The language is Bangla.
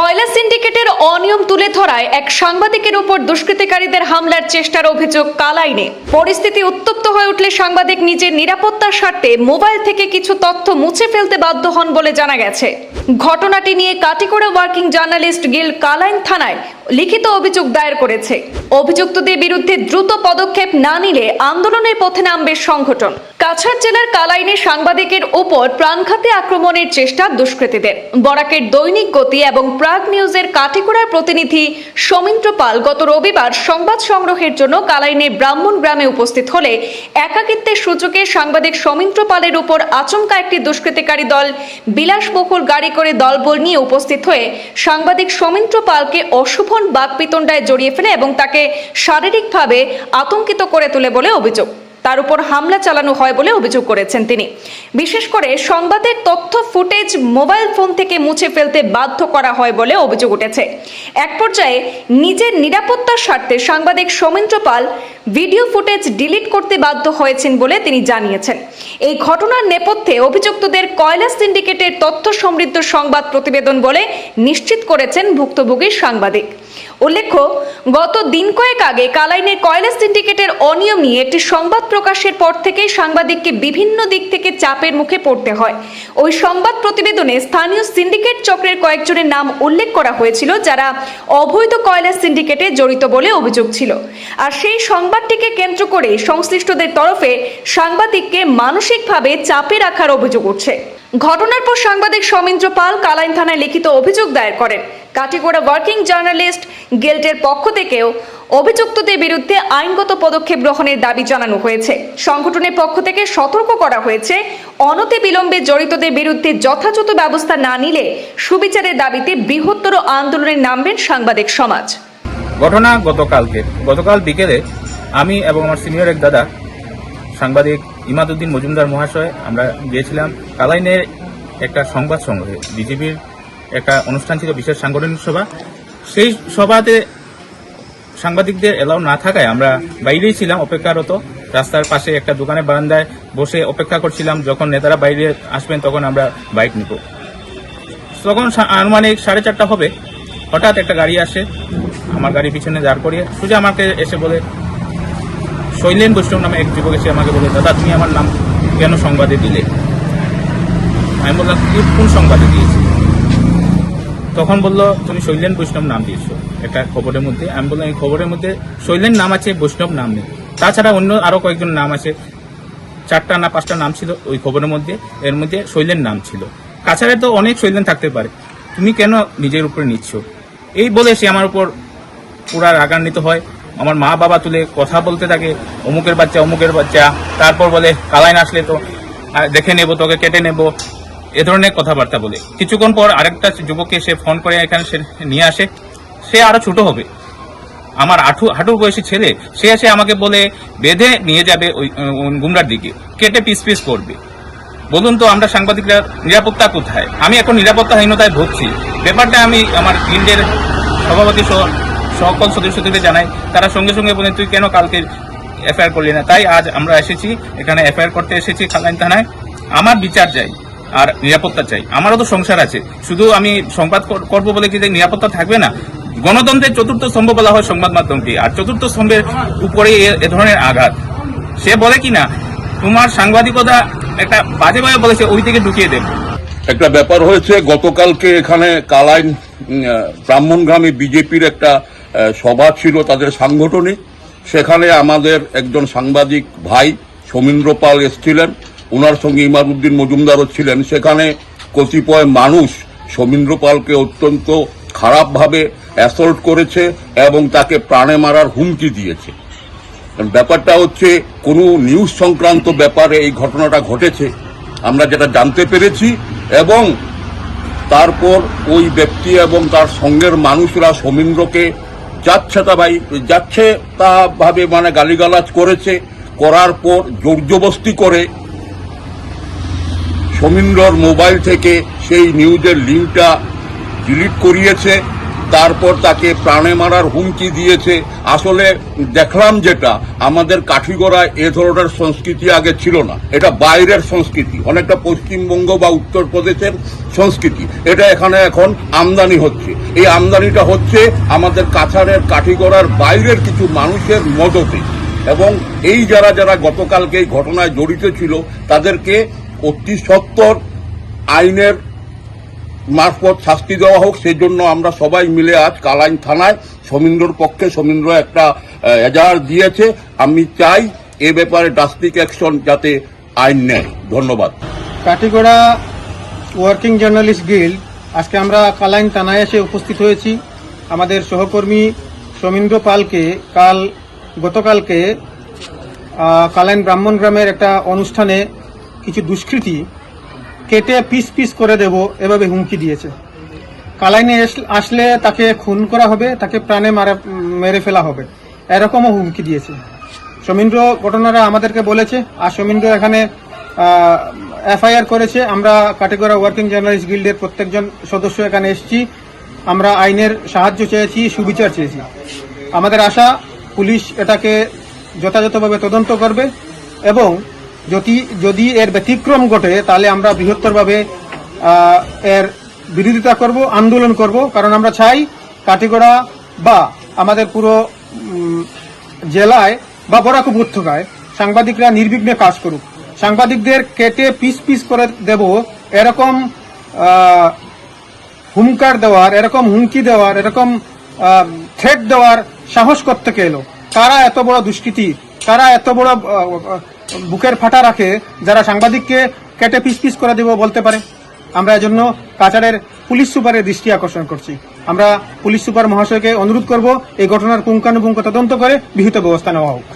কয়লা সিন্ডিকেটের অনিয়ম তুলে ধরায় এক সাংবাদিকের উপর দুষ্কৃতিকারীদের হামলার চেষ্টার অভিযোগ কালাইনে। পরিস্থিতি উত্তপ্ত হয়ে উঠলে সাংবাদিক নিজের নিরাপত্তার স্বার্থে মোবাইল থেকে কিছু তথ্য মুছে ফেলতে বাধ্য হন বলে জানা গেছে। ঘটনাটি নিয়ে কাটিকোড়া ওয়ার্কিং জার্নালিস্ট গিল কালাইন থানায় লিখিত অভিযোগ দায়ের করেছে। অভিযুক্তদের বিরুদ্ধে দ্রুত পদক্ষেপ না নিলে আন্দোলনের পথে নামবে সংগঠন। কাছাড় জেলার কালাইনে সাংবাদিকের উপর প্রাণঘাতী আক্রমণের চেষ্টা দুষ্কৃতীদের। বরাকের দৈনিক গতি এবং প্রাগ নিউজের কাটিকোড়ার প্রতিনিধি সমীন্দ্র পাল গত রবিবার সংবাদ সংগ্রহের জন্য কালাইনের ব্রাহ্মণ গ্রামে উপস্থিত হলে একাকিত্বের সূচকে সাংবাদিক সমীন্দ্র পালের উপর আচমকা একটি দুষ্কৃতিকারী দল বিলাসবহুল গাড়ি করে দলবল নিয়ে উপস্থিত হয়ে সাংবাদিক সমীন্দ্র পালকে অশুভন বাকপিতণ্ডায় জড়িয়ে ফেলে এবং তাকে শারীরিকভাবে আতঙ্কিত করে তোলে বলে অভিযোগ। তার উপর হামলা চালানো হয় বলে অভিযোগ করেছেন তিনি। বিশেষ করে সংবাদের তথ্য ফুটেজ মোবাইল ফোন থেকে মুছে ফেলতে বাধ্য করা হয় বলে অভিযোগ উঠেছে। এক পর্যায়ে নিজের নিরাপত্তার স্বার্থে সাংবাদিক Soumendra Pal video footage delete করতে বাধ্য হয়েছেন বলে তিনি জানিয়েছেন। এই ঘটনার নেপথ্যে অভিযুক্তদের কয়লা সিন্ডিকেটের তথ্য সমৃদ্ধ সংবাদ প্রতিবেদন বলে নিশ্চিত করেছেন ভুক্তভোগী সাংবাদিক। উল্লেখ্য, গত দিন কয়েক আগে কালাইনের কয়লা সিন্ডিকেটের অনিয়ম নিয়ে একটি সংবাদ প্রকাশের পর থেকেই সাংবাদিককে বিভিন্ন দিক থেকে চাপের মুখে পড়তে হয়। ওই সংবাদ প্রতিবেদনে স্থানীয় সিন্ডিকেট চক্রের কয়েকজনের নাম উল্লেখ করা হয়েছিল, যারা অবৈধ কয়লা সিন্ডিকেটে জড়িত বলে অভিযোগ ছিল। আর সেই সংবাদটিকে কেন্দ্র করে সংশ্লিষ্টদের তরফে সাংবাদিককে মানসিকভাবে চাপে রাখার অভিযোগ উঠছে। ঘটনার পর সাংবাদিক সৌমেন্দ্র পাল কালাইন থানায় লিখিত অভিযোগ দায়ের করেন। কাটিগোড়া ওয়ার্কিং জার্নালিস্ট গিল্ডের পক্ষ থেকেও অভিযুক্তদের বিরুদ্ধে আইনগত পদক্ষেপ গ্রহণের দাবি জানানো হয়েছে। সংগঠনের পক্ষ থেকে সতর্ক করা হয়েছে, অনতি বিলম্বে জড়িতদের বিরুদ্ধে যথাযথ ব্যবস্থা না নিলে সুবিচারের দাবিতে বৃহত্তর আন্দোলনে নামবেন সাংবাদিক সমাজ। ঘটনা গতকালকে। গতকাল বিকেলে আমি এবং আমার সিনিয়র এক দাদা সাংবাদিক ইমাদুদ্দিন মজুমদার মহাশয়, আমরা গিয়েছিলাম কালাইনের একটা সংবাদ সংগ্রহে, বিজেপির একটা অনুষ্ঠান ছিল বিশেষ সাংগঠনিক সভা। সেই সভাতে সাংবাদিকদের এলাও না থাকায় আমরা বাইরেই ছিলাম, অপেক্ষারত। রাস্তার পাশে একটা দোকানের বারান্দায় বসে অপেক্ষা করছিলাম, যখন নেতারা বাইরে আসবেন তখন আমরা বাইক নিব। তখন আনুমানিক সাড়ে চারটা হবে। হঠাৎ একটা গাড়ি আসে, আমার গাড়ি পিছনে দাঁড় করিয়ে, সোজা আমাকে এসে বলে শৈলেন বৈষ্ণব নামে এক যুবক এসে আমাকে বলে দাদা, তুমি আমার নাম কেন সংবাদে দিলে? আমি বললাম, "কি- কোন সংবাদে দিয়েছি? তখন বলল, তুমি শৈলেন বৈষ্ণব নাম দিয়েছ, একটা খবরের মধ্যে। আমি বললাম, এই খবরের মধ্যে শৈলেন নাম আছে, বৈষ্ণব নাম নেই। তাছাড়া অন্য আরও কয়েকজন নাম আছে, চারটা না পাঁচটা নাম ছিল ওই খবরের মধ্যে, এর মধ্যে শৈলেন নাম ছিল। কাছাড়ে তো অনেক শৈলেন থাকতে পারে। তুমি কেন নিজের উপরে নিচ্ছ? এই বলে সে আমার উপর পুরা রাগান্বিত হয়। আমার মা বাবা তুলে কথা বলতে থাকে, অমুকের বাচ্চা অমুকের বাচ্চা। তারপর বলে, কালাইন আসলে তো দেখে নেব, তোকে কেটে নেব। এ ধরনের কথাবার্তা বলে। কিছুক্ষণ পর আরেকটা যুবককে সে ফোন করে এখানে সে নিয়ে আসে। সে আরও ছোট হবে। আমার আঠু, হাঁটুর বয়সী ছেলে, সে এসে আমাকে বলে, বেঁধে নিয়ে যাবে ওই গুমরার দিকে। কেটে পিস পিস করবে। বলুন তো, আমরা সাংবাদিকরা, নিরাপত্তা কোথায়? আমি এখন নিরাপত্তাহীনতায় ভুগছি। ব্যাপারটা আমি আমার গিল্ডের সভাপতি সহ সকল সদস্যদের জানাই, তারা সঙ্গে সঙ্গে বলেন তুই কেন কালকে এফআইআর করলি না? তাই আজ আমরা এসেছি, এখানে এফআইআর করতে এসেছি খালাইন থানায়। আমার বিচার চাই আর নিরাপত্তা চাই। আমারও তো সংসার আছে। শুধু আমি সংবাদ কর- করব বলে কি নিরাপত্তা থাকবে না? গণতন্ত্রের চতুর্থ স্তম্ভ বলা হয় সংবাদ মাধ্যমকে আর চতুর্থ স্তম্ভের উপরে এ- ধরনের আঘাত। সে বলে কি না? তোমার সাংবাদিকতা একটা বাজে ভাবে বলেছে, ওই থেকে ঢুকিয়ে দেবে। একটা ব্যাপার হয়েছে, গতকালকে এখানে কালাইন ব্রাহ্মণগ্রামে বিজেপির একটা সভা ছিল তাদের সাংগঠনিক। সেখানে আমাদের একজন সাংবাদিক ভাই সমীন্দ্র পাল এসছিলেন। ওনার সঙ্গে ইমারুদ্দিন মজুমদারও ছিলেন। সেখানে কতিপয় মানুষ সমীন্দ্র পালকে অত্যন্ত খারাপভাবে অ্যাসল্ট করেছে এবং তাকে প্রাণে মারার হুমকি দিয়েছে। ব্যাপারটা হচ্ছে, কোনো নিউজ সংক্রান্ত ব্যাপারে এই ঘটনাটা ঘটেছে, আমরা যেটা জানতে পেরেছি এবং তারপর ওই ব্যক্তি এবং তার সঙ্গের মানুষরা সমীন্দ্রকে যাচ্ছে তা ভাই, যাচ্ছে তা ভাবে মানে গালিগালাজ করেছে, করার পর জোরজবস্তি করে। সমীন্দ্রর মোবাইল থেকে সেই নিউজের লিঙ্কটা ডিলিট করিয়েছে। তারপর তাকে প্রাণে মারার হুমকি দিয়েছে। আসলে দেখলাম যেটা, আমাদের কাঠিগড়ায় এ ধরনের সংস্কৃতি আগে ছিল না। এটা বাইরের সংস্কৃতি, অনেকটা পশ্চিমবঙ্গ বা উত্তরপ্রদেশের সংস্কৃতি। এটা এখানে এখন আমদানি হচ্ছে। এই আমদানিটা হচ্ছে আমাদের কাছাড়ের কাঠিগড়ার বাইরের কিছু মানুষের মদতে। এবং এই যারা যারা গতকালকে এই ঘটনায় জড়িত ছিল, তাদেরকে অতি সত্তর আইনের মারফত শাস্তি দেওয়া হোক সেই জন্য আমরা সবাই মিলে আজ কালাইন থানায় সমীন্দ্রর পক্ষে সমীন্দ্র একটা এজাহার দিয়েছে। আমি চাই এ ব্যাপারে ড্রাস্টিক অ্যাকশন যাতে আইন নেয়। ধন্যবাদ। কাটিগড়া ওয়ার্কিং জার্নালিস্ট গিল্ড আজকে আমরা কালাইন থানায় এসে উপস্থিত হয়েছি। আমাদের সহকর্মী সমীন্দ্র পালকে কাল, গতকালকে কালাইন ব্রাহ্মণ গ্রামের একটা অনুষ্ঠানে কিছু দুষ্কৃতী কেটে পিস পিস করে দেব, এভাবে হুমকি দিয়েছে। কালাইনে আসলে তাকে খুন করা হবে, তাকে প্রাণে মারা, মেরে ফেলা হবে। এরকমও হুমকি দিয়েছে। সমীন্দ্র ঘটনারা আমাদেরকে বলেছে, আর সমীন্দ্র এখানে এফআইআর করেছে। আমরা কাটেগড়া ওয়ার্কিং জার্নালিস্ট গিল্ডের প্রত্যেকজন সদস্য এখানে এসেছি। আমরা আইনের সাহায্য চেয়েছি, সুবিচার চেয়েছি। আমাদের আশা, পুলিশ এটাকে যথাযথভাবে তদন্ত করবে এবং যদি যদি এর ব্যতিক্রম ঘটে, তাহলে আমরা বৃহত্তরভাবে এর বিরোধিতা করব, আন্দোলন করব। কারণ আমরা চাই কাটিগড়া বা আমাদের পুরো জেলায় বা বরাক উপত্যকায় সাংবাদিকরা নির্বিঘ্নে কাজ করুক। সাংবাদিকদের কেটে পিস পিস করে দেব, এরকম হুমকার দেওয়ার, এরকম হুমকি দেওয়ার, এরকম থ্রেট দেওয়ার সাহস করতে এলো? কারা এত বড় দুষ্কৃতি? কারা এত বড় বুকের ফাটা রাখে, যারা সাংবাদিককে কেটে পিস পিস করে দেব বলতে পারে। আমরা এজন্য কাছাড়ের পুলিশ সুপারের দৃষ্টি আকর্ষণ করছি। আমরা পুলিশ সুপার মহাশয়কে অনুরোধ করব, এই ঘটনার পুঙ্খানুপুঙ্খ তদন্ত করে বিহিত ব্যবস্থা নেওয়া হোক।